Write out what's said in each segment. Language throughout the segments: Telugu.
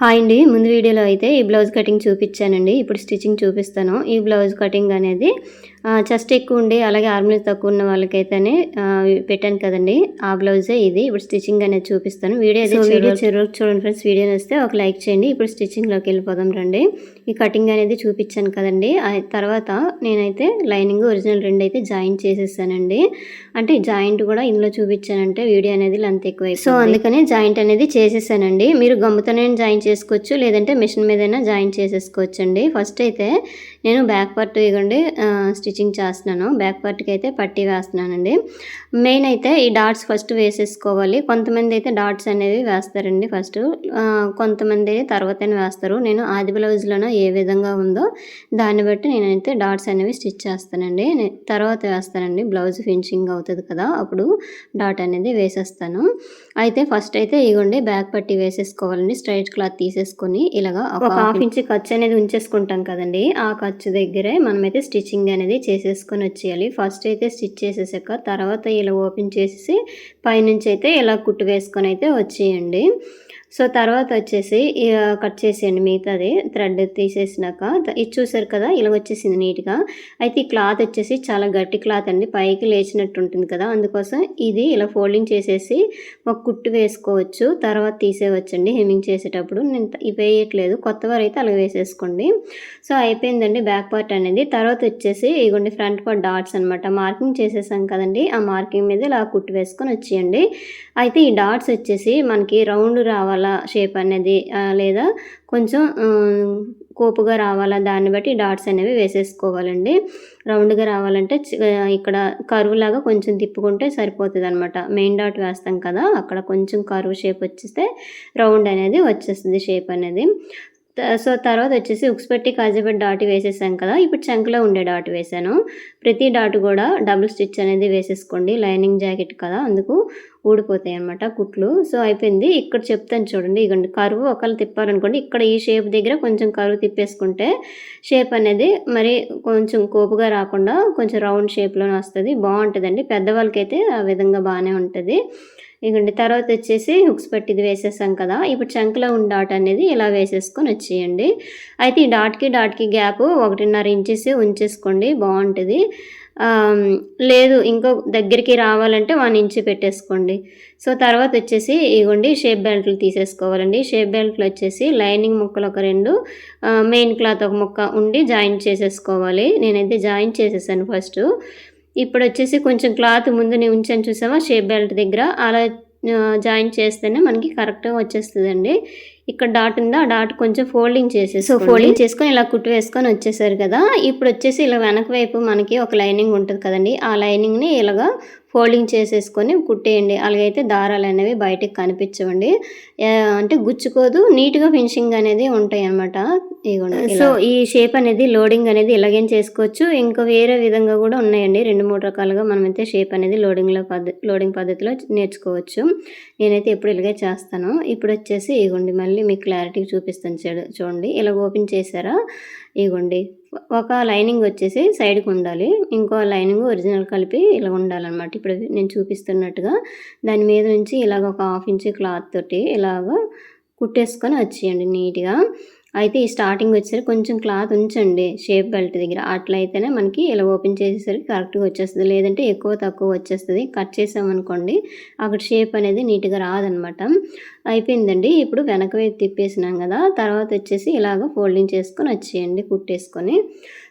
హాయ్ అండి. ముందు వీడియోలో అయితే ఈ బ్లౌజ్ కటింగ్ చూపించానండి. ఇప్పుడు స్టిచ్చింగ్ చూపిస్తాను. ఈ బ్లౌజ్ కటింగ్ అనేది చెస్ట్ ఎక్కువ ఉండి అలాగే ఆర్మ్లెస్ తక్కువ ఉన్న వాళ్ళకైతేనే పెట్టాను కదండి. ఆ బ్లౌజే ఇది. ఇప్పుడు స్టిచ్చింగ్ అనేది చూపిస్తాను. వీడియో వీడియో చూడండి ఫ్రెండ్స్ వీడియో వస్తే ఒక లైక్ చేయండి. ఇప్పుడు స్టిచ్చింగ్లోకి వెళ్ళిపోదాం రండి. ఈ కటింగ్ అనేది చూపించాను కదండి. ఆ తర్వాత నేనైతే లైనింగ్ ఒరిజినల్ రెండు అయితే జాయింట్ చేసేసానండి. అంటే జాయింట్ కూడా ఇందులో చూపించానంటే వీడియో అనేది లెంత్ ఎక్కువ సో అందుకని జాయింట్ అనేది చేసేసానండి. మీరు గమ్ముతోనే జాయింట్ చేసుకోవచ్చు లేదంటే మిషన్ మీదైనా జాయింట్ చేసేసుకోవచ్చు అండి ఫస్ట్ అయితే నేను బ్యాక్ పార్ట్ ఇవ్వండి. స్టిచ్చింగ్ చేస్తున్నాను. బ్యాక్ పార్ట్కి అయితే పట్టీ వేస్తున్నానండి. మెయిన్ అయితే ఈ డాట్స్ ఫస్ట్ వేసేసుకోవాలి. కొంతమంది అయితే డాట్స్ అనేవి వేస్తారండి ఫస్ట్. కొంతమంది తర్వాతనే వేస్తారు. నేను ఆది బ్లౌజ్లోనో ఏ విధంగా ఉందో దాన్ని బట్టి నేనైతే డాట్స్ అనేవి స్టిచ్ చేస్తానండి. తర్వాత వేస్తానండి. బ్లౌజ్ ఫినిషింగ్ అవుతుంది కదా అప్పుడు డాట్ అనేది వేసేస్తాను. అయితే ఫస్ట్ అయితే ఇగోండి బ్యాక్ పట్టి వేసేసుకోవాలండి. స్ట్రైట్ క్లాత్ తీసేసుకొని ఇలాగా ఒక హాఫ్ ఇంచ్ ఖర్చు అనేది ఉంచేసుకుంటాం కదండి. ఆ ఖర్చు దగ్గరే మనమైతే స్టిచ్చింగ్ అనేది చేసేసుకొని వచ్చేయాలి. ఫస్ట్ అయితే స్టిచ్ చేసేసాక తర్వాత ఇలా ఓపెన్ చేసేసి పైనుంచి అయితే ఇలా కుట్టు వేసుకొని అయితే వచ్చేయండి. సో తర్వాత వచ్చేసి కట్ చేసేయండి మిగతాది. థ్రెడ్ తీసేసినాక ఇది చూసారు కదా ఇలా వచ్చేసింది నీట్గా. అయితే ఈ క్లాత్ వచ్చేసి చాలా గట్టి క్లాత్ అండి. పైకి లేచినట్టు ఉంటుంది కదా అందుకోసం ఇది ఇలా ఫోల్డింగ్ చేసేసి ఒక కుట్టు వేసుకోవచ్చు. తర్వాత తీసేవచ్చండి హెమ్మింగ్ చేసేటప్పుడు. నేను ఇవి వేయట్లేదు. కొత్త వారు అయితే అలా వేసేసుకోండి. సో అయిపోయిందండి బ్యాక్ పార్ట్ అనేది. తర్వాత వచ్చేసి ఇగోండి ఫ్రంట్ పార్ట్ డాట్స్ అనమాట మార్కింగ్ చేసేసాం కదండి ఆ మార్కింగ్ మీద ఇలా కుట్టు వేసుకొని వచ్చేయండి. అయితే ఈ డాట్స్ వచ్చేసి మనకి రౌండ్ రావాలా షేప్ అనేది లేదా కొంచెం కోపుగా రావాలా? దాన్ని బట్టి డాట్స్ అనేవి వేసేసుకోవాలండి. రౌండ్గా రావాలంటే ఇక్కడ కరువు లాగా కొంచెం తిప్పుకుంటే సరిపోతుంది అనమాట మెయిన్ డాట్ వేస్తాం కదా అక్కడ కొంచెం కరువు షేప్ వచ్చేస్తే రౌండ్ అనేది వచ్చేస్తుంది షేప్ అనేది. సో తర్వాత వచ్చేసి ఉక్స్ పెట్టి కాజీపెట్టి డాట్ వేసేసాం కదా ఇప్పుడు చంకలో ఉండే డాట్ వేసాను. ప్రతి డాట్ కూడా డబుల్ స్టిచ్ అనేది వేసేసుకోండి. లైనింగ్ జాకెట్ కదా అందుకు ఊడిపోతాయి అనమాట కుట్లు. సో అయిపోయింది. ఇక్కడ చెప్తాను చూడండి. ఇగండి కరువు ఒకళ్ళు తిప్పారనుకోండి ఇక్కడ ఈ షేప్ దగ్గర కొంచెం కరువు తిప్పేసుకుంటే షేప్ అనేది మరి కొంచెం కోపుగా రాకుండా కొంచెం రౌండ్ షేప్లోనే వస్తుంది. బాగుంటుందండి. పెద్దవాళ్ళకైతే ఆ విధంగా బాగానే ఉంటుంది. ఇగండి తర్వాత వచ్చేసి హుక్స్ పట్టిది వేసేసాం కదా. ఇప్పుడు చంకలో ఉన్న డాట్ అనేది ఇలా వేసేసుకొని వచ్చేయండి. అయితే ఈ డాట్కి డాట్కి గ్యాప్ ఒకటిన్నర ఇంచెస్ ఉంచేసుకోండి బాగుంటుంది. లేదు ఇంకో దగ్గరికి రావాలంటే వన్ ఇంచ్ పెట్టేసుకోండి. సో తర్వాత వచ్చేసి ఇగోండి షేప్ బెల్ట్లు తీసేసుకోవాలండి. షేప్ బెల్ట్లు వచ్చేసి లైనింగ్ ముక్కలు ఒక రెండు మెయిన్ క్లాత్ ఒక ముక్క ఉండి జాయింట్ చేసేసుకోవాలి. నేనైతే జాయింట్ చేసేసాను ఫస్ట్. ఇప్పుడు వచ్చేసి కొంచెం క్లాత్ ముందుని ఉంచాను చూసావా? షేప్ బెల్ట్ దగ్గర. అలా జాయిన్ చేస్తేనే మనకి కరెక్ట్గా వచ్చేస్తుందండి. ఇక్కడ డాట్ ఉందా? ఆ డాట్ కొంచెం ఫోల్డింగ్ చేసేసి సో ఫోల్డింగ్ చేసుకొని ఇలా కుట్టు వేసుకొని వచ్చేసారు కదా. ఇప్పుడు వచ్చేసి ఇలా వెనక వైపు మనకి ఒక లైనింగ్ ఉంటుంది కదండి. ఆ లైనింగ్ని ఇలాగా ఫోల్డింగ్ చేసేసుకొని కుట్టేయండి. అలాగైతే దారాలు అనేవి బయటకు కనిపించవండి. అంటే గుచ్చుకోదు. నీట్గా ఫినిషింగ్ అనేది ఉంటాయి అనమాట సో ఈ షేప్ అనేది లోడింగ్ అనేది ఇలాగేం చేసుకోవచ్చు. ఇంకా వేరే విధంగా కూడా ఉన్నాయండి. రెండు మూడు రకాలుగా మనమైతే షేప్ అనేది లోడింగ్లో పద్ధతి లోడింగ్ పద్ధతిలో నేర్చుకోవచ్చు. నేనైతే ఎప్పుడు ఇలాగే చేస్తాను. ఇప్పుడు వచ్చేసి ఇగోండి మళ్ళీ మీకు క్లారిటీ చూపిస్తాను. చూడ- చూడండి. ఇలా ఓపెన్ చేశారా? ఇగోండి. ఒక లైనింగ్ వచ్చేసి సైడ్కి ఉండాలి. ఇంకో లైనింగ్ ఒరిజినల్ కలిపి ఇలా ఉండాలన్నమాట. ఇప్పుడు నేను చూపిస్తున్నట్టుగా దాని మీద నుంచి ఇలాగ ఒక హాఫ్ ఇంచ్ క్లాత్ తోటి ఇలాగ కుట్టేసుకొని వచ్చేయండి నీట్గా. అయితే ఈ స్టార్టింగ్ వచ్చేసరికి కొంచెం క్లాత్ ఉంచండి షేప్ బెల్ట్ దగ్గర. అట్లయితేనే మనకి ఇలా ఓపెన్ చేసేసరికి కరెక్ట్గా వచ్చేస్తుంది. లేదంటే ఎక్కువ తక్కువ వచ్చేస్తుంది. కట్ చేసామనుకోండి అక్కడ షేప్ అనేది నీట్గా రాదనమాట అయిపోయిందండి. ఇప్పుడు వెనక వైపు తిప్పేసినాం కదా తర్వాత వచ్చేసి ఇలాగ ఫోల్డింగ్ చేసుకొని వచ్చేయండి కుట్టేసుకొని.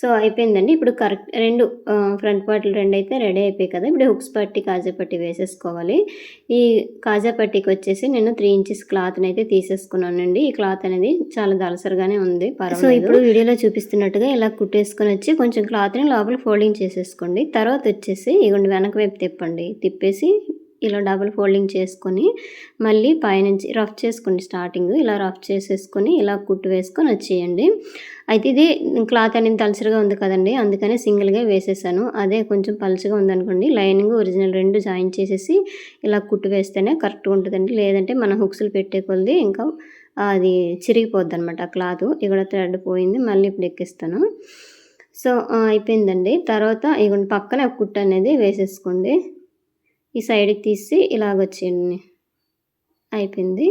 సో అయిపోయిందండి. ఇప్పుడు కరెక్ట్ రెండు ఫ్రంట్ పార్ట్లు రెండు అయితే రెడీ అయిపోయాయి కదా ఇప్పుడు హుక్స్ పట్టి కాజా పట్టి వేసేసుకోవాలి. ఈ కాజా పట్టీకి వచ్చేసి నేను త్రీ ఇంచెస్ క్లాత్ని అయితే తీసేసుకున్నానండి. ఈ క్లాత్ అనేది చాలా దలసరిగానే ఉంది సో ఇప్పుడు వీడియోలో చూపిస్తున్నట్టుగా ఇలా కుట్టేసుకొని వచ్చి కొంచెం క్లాత్ని లోపల ఫోల్డింగ్ చేసేసుకోండి. తర్వాత వచ్చేసి ఇగోండి వెనక వైపు తిప్పండి. తిప్పేసి ఇలా డబుల్ ఫోల్డింగ్ చేసుకొని మళ్ళీ పైనుంచి రఫ్ చేసుకోండి స్టార్టింగ్ ఇలా రఫ్ చేసేసుకొని ఇలా కుట్టు వేసుకొని వచ్చేయండి. అయితే ఇది క్లాత్ అనేది తలసరిగా ఉంది కదండి అందుకనే సింగిల్గా వేసేసాను. అదే కొంచెం పలుచగా ఉందనుకోండి లైనింగ్ ఒరిజినల్ రెండు జాయిన్ చేసేసి ఇలా కుట్టు వేస్తేనే కరెక్ట్గా ఉంటుందండి. లేదంటే మనం హుక్స్లు పెట్టే కొలది ఇంకా అది చిరిగిపోద్ది అనమాట ఆ క్లాత్ ఇక్కడ థ్రెడ్ పోయింది మళ్ళీ ఇప్పుడు ఎక్కిస్తాను. సో అయిపోయిందండి. తర్వాత ఇక పక్కన కుట్టు అనేది వేసేసుకోండి. ఈ సైడ్కి తీసి ఇలాగ వచ్చేయండి. అయిపోయింది.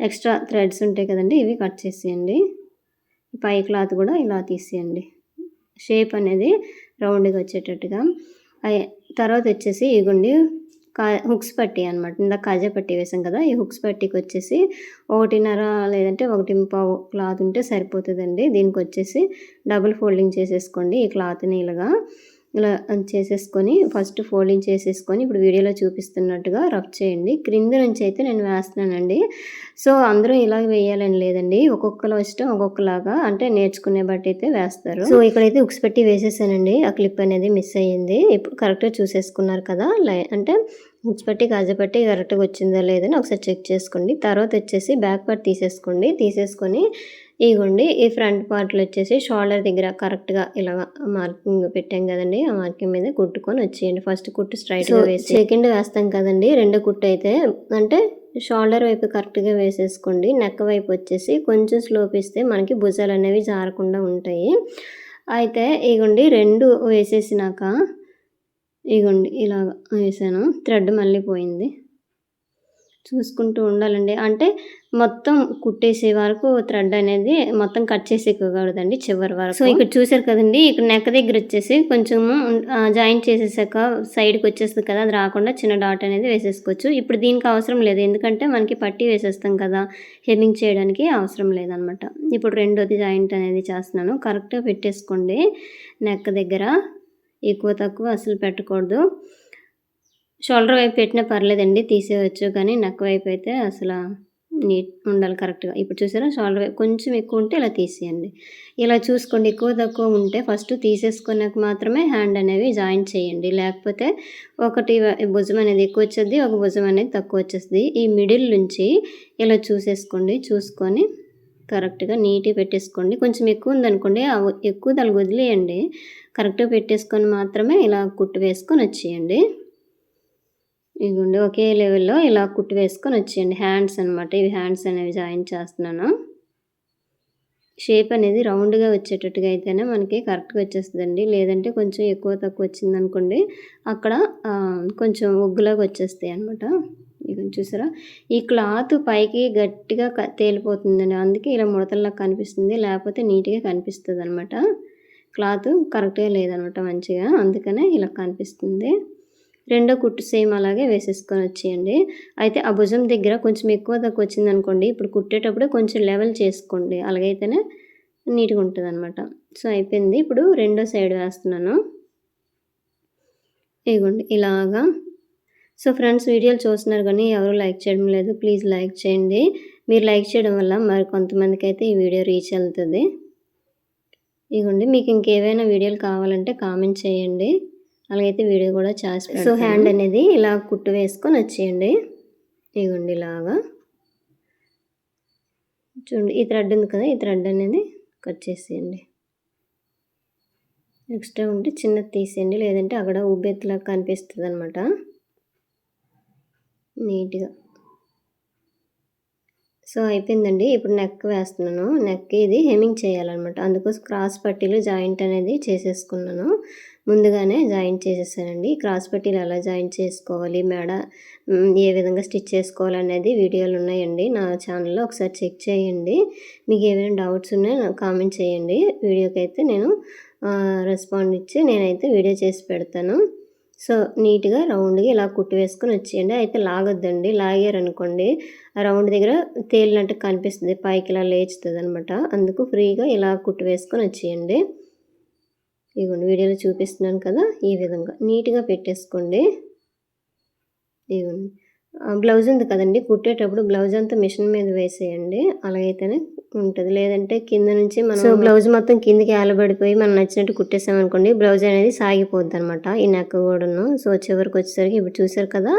ఎక్స్ట్రా థ్రెడ్స్ ఉంటాయి కదండి ఇవి కట్ చేసేయండి. పై క్లాత్ కూడా ఇలా తీసేయండి. షేప్ అనేది రౌండ్గా వచ్చేటట్టుగా. తర్వాత వచ్చేసి ఇగుండి కా హుక్స్ పట్టి అనమాట ఇందాక కాజా పట్టి వేసాం కదా ఈ హుక్స్ పట్టీకి వచ్చేసి ఒకటిన్నర లేదంటే ఒకటి పావు క్లాత్ ఉంటే సరిపోతుందండి. దీనికి వచ్చేసి డబుల్ ఫోల్డింగ్ చేసేసుకోండి ఈ క్లాత్ని ఇలాగా. ఇలా చేసేసుకొని ఫస్ట్ ఫోల్డింగ్ చేసేసుకొని ఇప్పుడు వీడియోలో చూపిస్తున్నట్టుగా రఫ్ చేయండి. క్రింద నుంచి అయితే నేను వేస్తున్నానండి. సో అందరూ ఇలా వేయాలని లేదండి. ఒక్కొక్కరు ఇష్టం ఒక్కొక్కలాగా అంటే నేర్చుకునే బట్టి అయితే వేస్తారు. సో ఇక్కడైతే ఉక్స్ పెట్టి వేసేసానండి. ఆ క్లిప్ అనేది మిస్ అయ్యింది. ఇప్పుడు కరెక్ట్గా చూసేసుకున్నారు కదా. అంటే ఉక్స్ పట్టి కరెక్ట్గా వచ్చిందా లేదని ఒకసారి చెక్ చేసుకోండి. తర్వాత వచ్చేసి బ్యాక్ పార్ట్ తీసేసుకోండి. తీసేసుకొని ఇగోండి ఈ ఫ్రంట్ పార్ట్లో వచ్చేసి షోల్డర్ దగ్గర కరెక్ట్గా ఇలా మార్కింగ్ పెట్టాం కదండి ఆ మార్కింగ్ మీద కుట్టుకొని వచ్చేయండి. ఫస్ట్ కుట్టు స్ట్రైట్గా వేసి సెకండ్ వేస్తాం కదండి రెండో కుట్టు అయితే అంటే షోల్డర్ వైపు కరెక్ట్గా వేసేసుకోండి నెక్ వైపు వచ్చేసి కొంచెం స్లోప్ ఇస్తే మనకి భుజాలు అనేవి జారకుండా ఉంటాయి. అయితే ఇగోండి రెండు వేసేసినాక ఇగోండి ఇలాగ వేసాను థ్రెడ్ మళ్ళీ పోయింది. చూసుకుంటూ ఉండాలండి. అంటే మొత్తం కుట్టేసే వరకు థ్రెడ్ అనేది మొత్తం కట్ చేసేకూడదండి చివరి వరకు. సో ఇక్కడ చూసారు కదండి ఇక్కడ నెక్ దగ్గర వచ్చేసి కొంచెము జాయింట్ చేసేసాక సైడ్కి వచ్చేస్తుంది కదా అది రాకుండా చిన్న డాట్ అనేది వేసేసుకోవచ్చు. ఇప్పుడు దీనికి అవసరం లేదు ఎందుకంటే మనకి పట్టి వేసేస్తాం కదా హెమ్మింగ్ చేయడానికి అవసరం లేదనమాట. ఇప్పుడు రెండోది జాయింట్ అనేది చేస్తున్నాను. కరెక్ట్గా పెట్టేసుకోండి నెక్ దగ్గర ఎక్కువ తక్కువ అసలు పెట్టకూడదు. షోల్డర్ వైపు పెట్టినా పర్లేదండి తీసేయచ్చు కానీ నెక్ వైపు అయితే అసలు నీట్ ఉండాలి కరెక్ట్గా. ఇప్పుడు చూసారా షోల్డర్ వైపు కొంచెం ఎక్కువ ఉంటే ఇలా తీసేయండి. ఇలా చూసుకోండి ఎక్కువ తక్కువ ఉంటే ఫస్ట్ తీసేసుకున్నాక మాత్రమే హ్యాండ్ అనేవి జాయిన్ చేయండి. లేకపోతే ఒకటి భుజం అనేది ఎక్కువ వచ్చేది ఒక భుజం అనేది తక్కువ వచ్చేస్తుంది ఈ మిడిల్ నుంచి ఇలా చూసేసుకోండి చూసుకొని కరెక్ట్గా నీట్గా పెట్టేసుకోండి. కొంచెం ఎక్కువ ఉందనుకోండి ఎక్కువ దానికి వదిలేయండి. కరెక్ట్గా పెట్టేసుకొని మాత్రమే ఇలా కుట్టు వేసుకొని వచ్చేయండి. ఇదిగోండి ఒకే లెవెల్లో ఇలా కుట్టు వేసుకొని వచ్చేయండి. హ్యాండ్స్ అనమాట ఇవి హ్యాండ్స్ అనేవి జాయిన్ చేస్తున్నాను. షేప్ అనేది రౌండ్గా వచ్చేటట్టుగా అయితేనే మనకి కరెక్ట్గా వచ్చేస్తుందండి. లేదంటే కొంచెం ఎక్కువ తక్కువ వచ్చింది అనుకోండి అక్కడ కొంచెం ఒగ్గులాగా వచ్చేస్తాయి అనమాట ఇక చూసారా? ఈ క్లాత్ పైకి గట్టిగా తేలిపోతుందండి. అందుకే ఇలా ముడతల్లా కనిపిస్తుంది. లేకపోతే నీట్గా కనిపిస్తుంది అనమాట క్లాత్ కరెక్ట్గా లేదనమాట మంచిగా. అందుకనే ఇలా కనిపిస్తుంది. రెండో కుట్టు సేమ్ అలాగే వేసేసుకొని వచ్చేయండి. అయితే ఆ భుజం దగ్గర కొంచెం ఎక్కువ తక్కువ వచ్చింది అనుకోండి ఇప్పుడు కుట్టేటప్పుడు కొంచెం లెవెల్ చేసుకోండి. అలాగైతేనే నీట్గా ఉంటుంది అనమాట సో అయిపోయింది. ఇప్పుడు రెండో సైడ్ వేస్తున్నాను. ఇదిగోండి ఇలాగా. సో ఫ్రెండ్స్ వీడియోలు చూస్తున్నారు కానీ ఎవరు లైక్ చేయడం లేదు ప్లీజ్ లైక్ చేయండి. మీరు లైక్ చేయడం వల్ల మరి కొంతమందికి అయితే ఈ వీడియో రీచ్ వెళ్తుంది ఇదిగోండి మీకు ఇంకేవైనా వీడియోలు కావాలంటే కామెంట్ చేయండి. అలాగైతే వీడియో కూడా చేసి సో హ్యాండ్ అనేది ఇలా కుట్టు వేసుకొని వచ్చేయండి. ఇదిగోండి ఇలాగా. చూడండి ఈ థ్రెడ్ ఉంది కదా ఈ థ్రెడ్ అనేది కట్ చేసేయండి. ఎక్స్ట్రా ఉంటే చిన్నది తీసేయండి లేదంటే అక్కడ ఉబ్బెత్తులా కనిపిస్తుంది అనమాట నీట్గా. సో అయిపోయిందండి ఇప్పుడు నెక్ వేస్తున్నాను. నెక్ ఇది హెమింగ్ చేయాలన్నమాట. అందుకోసం క్రాస్ పట్టీలు జాయింట్ అనేది చేసేసుకున్నాను. ముందుగానే జాయింట్ చేసేసానండి. క్రాస్ పట్టీలు ఎలా జాయింట్ చేసుకోవాలి మెడ ఏ విధంగా స్టిచ్ చేసుకోవాలి అనేది వీడియోలు ఉన్నాయండి. నా ఛానల్లో ఒకసారి చెక్ చేయండి. మీకు ఏమైనా డౌట్స్ ఉన్నాయో నాకు కామెంట్ చేయండి. వీడియోకి అయితే నేను రెస్పాండ్ ఇచ్చి నేనైతే వీడియో చేసి పెడతాను. సో నీట్గా రౌండ్గా ఇలా కుట్టి వేసుకొని వచ్చేయండి. అయితే లాగొద్దండి. లాగారనుకోండి రౌండ్ దగ్గర తేలినట్టు కనిపిస్తుంది. పైకి ఇలా లేచుతుంది అనమాట అందుకు ఫ్రీగా ఇలా కుట్టి వేసుకొని వచ్చేయండి. ఇదిగోండి వీడియోలో చూపిస్తున్నాను కదా ఈ విధంగా. నీట్గా పెట్టేసుకోండి. ఇదిగోండి బ్లౌజ్ ఉంది కదండి కుట్టేటప్పుడు బ్లౌజ్ అంతా మిషన్ మీద వేసేయండి. అలాగైతేనే ఉంటుంది. లేదంటే కింద నుంచి మనం సో బ్లౌజ్ మొత్తం కిందికి ఏలబడిపోయి మనం నచ్చినట్టు కుట్టేసామనుకోండి బ్లౌజ్ అనేది సాగిపోద్ది అనమాట ఈ నెక్ కూడాను. సో చివరికి వచ్చేసరికి ఇప్పుడు చూసారు కదా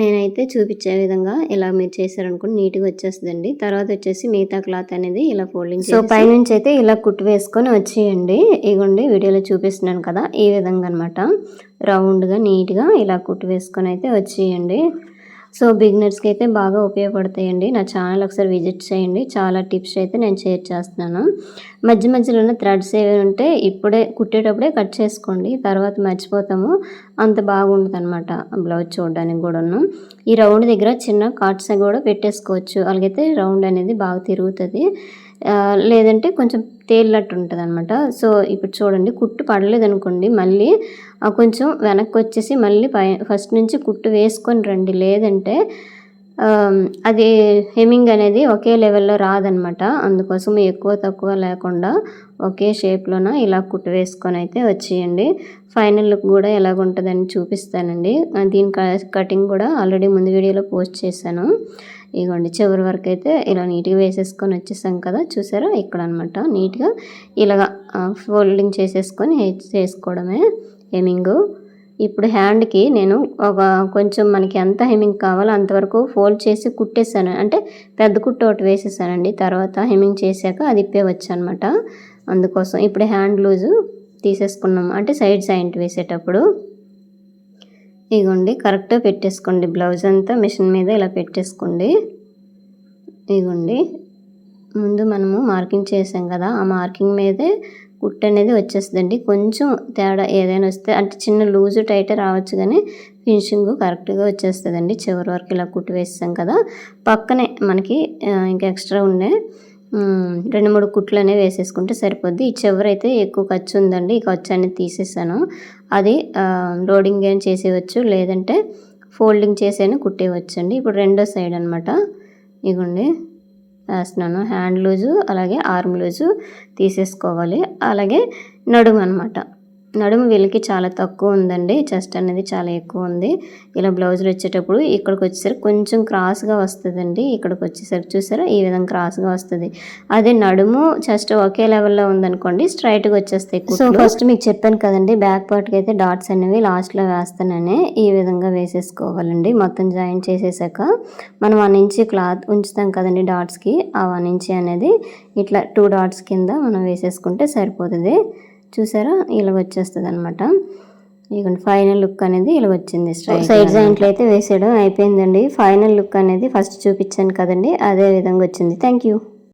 నేనైతే చూపించే విధంగా ఇలా మీరు చేశారనుకోండి నీట్గా వచ్చేస్తుందండి. తర్వాత వచ్చేసి మిగతా క్లాత్ అనేది ఇలా ఫోల్డింగ్ సో పైనుంచి అయితే ఇలా కుట్టు వేసుకొని వచ్చేయండి. ఇగోండి వీడియోలో చూపిస్తున్నాను కదా ఈ విధంగా అనమాట రౌండ్గా నీట్గా ఇలా కుట్టు వేసుకొని అయితే వచ్చేయండి. సో బిగినర్స్కి అయితే బాగా ఉపయోగపడతాయండి. నా ఛానల్ ఒకసారి విజిట్ చేయండి. చాలా టిప్స్ అయితే నేను షేర్ చేస్తున్నాను. మధ్య మధ్యలో ఉన్న థ్రెడ్స్ ఏవి ఉంటే ఇప్పుడే కుట్టేటప్పుడే కట్ చేసుకోండి. తర్వాత మర్చిపోతాము. అంత బాగుంటుంది అనమాట బ్లౌజ్ చూడడానికి కూడాను. ఈ రౌండ్ దగ్గర చిన్న కాట్స్ కూడా పెట్టేసుకోవచ్చు. అలాగైతే రౌండ్ అనేది బాగా తిరుగుతుంది. లేదంటే కొంచెం తేలినట్టు ఉంటుంది అనమాట సో ఇప్పుడు చూడండి కుట్టు పడలేదు అనుకోండి మళ్ళీ కొంచెం వెనక్కి వచ్చేసి మళ్ళీ పై ఫస్ట్ నుంచి కుట్టు వేసుకొని రండి. లేదంటే అది హెమ్మింగ్ అనేది ఒకే లెవెల్లో రాదనమాట. అందుకోసం ఎక్కువ తక్కువ లేకుండా ఒకే షేప్లోన ఇలా కుట్టు వేసుకొని అయితే వచ్చేయండి. ఫైనల్ లుక్ కూడా ఎలాగుంటుందని చూపిస్తానండి. దీని క- కటింగ్ కూడా ఆల్రెడీ ముందు వీడియోలో పోస్ట్ చేశాను. ఇగోండి చివరి వరకు అయితే ఇలా నీట్గా వేసేసుకొని వచ్చేసాం కదా. చూసారా? ఇక్కడ అనమాట నీట్గా ఇలాగా ఫోల్డింగ్ చేసేసుకొని చేసుకోవడమే. హెమింగ్. ఇప్పుడు హ్యాండ్కి నేను ఒక కొంచెం మనకి ఎంత హెమింగ్ కావాలో అంతవరకు ఫోల్డ్ చేసి కుట్టేసాను అంటే పెద్ద కుట్టు ఒకటి వేసేసానండి. తర్వాత హెమింగ్ చేశాక అది ఇప్పేవచ్చు అనమాట అందుకోసం ఇప్పుడు హ్యాండ్ లూజు తీసేసుకున్నాం. అంటే సైడ్ సైడ్ వేసేటప్పుడు. ఇగోండి కరెక్ట్గా పెట్టేసుకోండి. బ్లౌజ్ అంతా మిషన్ మీద ఇలా పెట్టేసుకోండి. ఇగోండి ముందు మనము మార్కింగ్ చేసాం కదా ఆ మార్కింగ్ మీదే కుట్టు అనేది వచ్చేస్తుందండి. కొంచెం తేడా ఏదైనా వస్తే అంటే చిన్న లూజు టైట్ రావచ్చు కానీ ఫినిషింగ్ కరెక్ట్గా వచ్చేస్తుందండి. చివరి వరకు ఇలా కుట్టు వేసాం కదా. పక్కనే మనకి ఇంకా ఎక్స్ట్రా ఉండే రెండు మూడు కుట్లు అనేవి వేసేసుకుంటే సరిపోద్ది. ఈ చివరైతే ఎక్కువ ఖర్చు ఉందండి. ఈ ఖర్చు అనేది తీసేసాను. అది లోడింగ్ ఏం చేసేయచ్చు. లేదంటే ఫోల్డింగ్ చేసైనా కుట్టేయవచ్చు అండి ఇప్పుడు రెండో సైడ్ అనమాట ఇగోండి. వేస్తున్నాను. హ్యాండ్ లూజు అలాగే ఆర్మ్ లూజు తీసేసుకోవాలి. అలాగే నడుము అనమాట నడుము వీళ్ళకి చాలా తక్కువ ఉందండి. చెస్ట్ అనేది చాలా ఎక్కువ ఉంది. ఇలా బ్లౌజులు వచ్చేటప్పుడు ఇక్కడికి వచ్చేసరికి కొంచెం క్రాస్గా వస్తుందండి. ఇక్కడికి వచ్చేసరికి చూసారా? ఈ విధంగా క్రాస్గా వస్తుంది. అదే నడుము చెస్ట్ ఒకే లెవెల్లో ఉందనుకోండి స్ట్రైట్గా వచ్చేస్తాయి సో ఫస్ట్ మీకు చెప్పాను కదండి బ్యాక్ పార్ట్కి అయితే డాట్స్ అనేవి లాస్ట్లో వేస్తానని ఈ విధంగా వేసేసుకోవాలండి. మొత్తం జాయిన్ చేసేసాక మనం వన్ ఇంచి క్లాత్ ఉంచుతాం కదండి డాట్స్కి ఆ వన్ ఇంచి అనేది ఇట్లా టూ డాట్స్ కింద మనం వేసేసుకుంటే సరిపోతుంది. చూసారా? ఇలా వచ్చేస్తుంది అనమాట ఇక ఫైనల్ లుక్ అనేది ఇలా వచ్చింది సైడ్ జాయింట్లు అయితే వేసేయడం అయిపోయిందండి. ఫైనల్ లుక్ అనేది ఫస్ట్ చూపించాను కదండి అదే విధంగా వచ్చింది. Thank you.